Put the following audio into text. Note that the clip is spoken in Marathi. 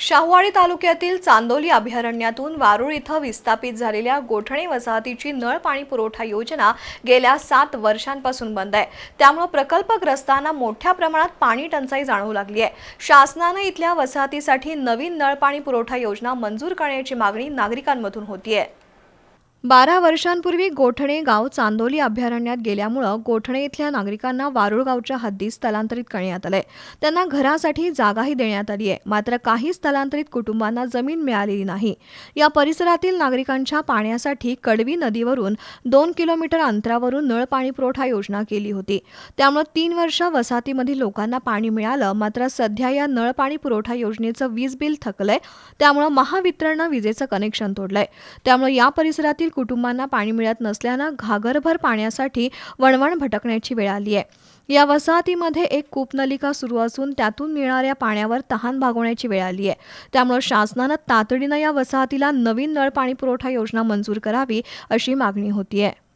शाहवाडी तालुक्यातील चांदोली अभयारण्यातून वारुळ इथं विस्थापित झालेल्या गोठणे वसाहतीची नळ पाणी पुरवठा योजना गेल्या सात वर्षांपासून बंद आहे. त्यामुळे प्रकल्पग्रस्तांना मोठ्या प्रमाणात पाणी टंचाई जाणवू लागली आहे. शासनानं इथल्या वसाहतीसाठी नवीन नळ पाणी पुरवठा योजना मंजूर करण्याची मागणी नागरिकांमधून होतीये. बारा वर्षांपूर्वी गोठणे गाव चांदोली अभयारण्यात गेल्यामुळं गोठणे इथल्या नागरिकांना वारुळ गावच्या हद्दीत स्थलांतरित करण्यात आलंय. त्यांना घरासाठी जागाही देण्यात आली आहे मात्र काही स्थलांतरित कुटुंबांना जमीन मिळालेली नाही. या परिसरातील नागरिकांच्या पाण्यासाठी कडवी नदीवरून दोन किलोमीटर अंतरावरून नळ पाणी पुरवठा योजना केली होती. त्यामुळे तीन वर्ष वसाहतीमधील लोकांना पाणी मिळालं. मात्र सध्या या नळ पाणी पुरवठा योजनेचं वीज बिल थकलंय. त्यामुळे महावितरणनं विजेचं कनेक्शन तोडलंय. त्यामुळे या परिसरातील कुटुंबांना पाणी मिळत नसल्यानं घागरभर पाण्यासाठी वणवण भटकण्याची वेळ आली आहे. या वसाहतीमध्ये एक कूपनलिका सुरू असून त्यातून मिळणाऱ्या पाण्यावर तहान भागवण्याची वेळ आली आहे. त्यामुळे शासनानं तातडीनं या वसाहतीला नवीन नळ पाणी पुरवठा योजना मंजूर करावी अशी मागणी होतीये.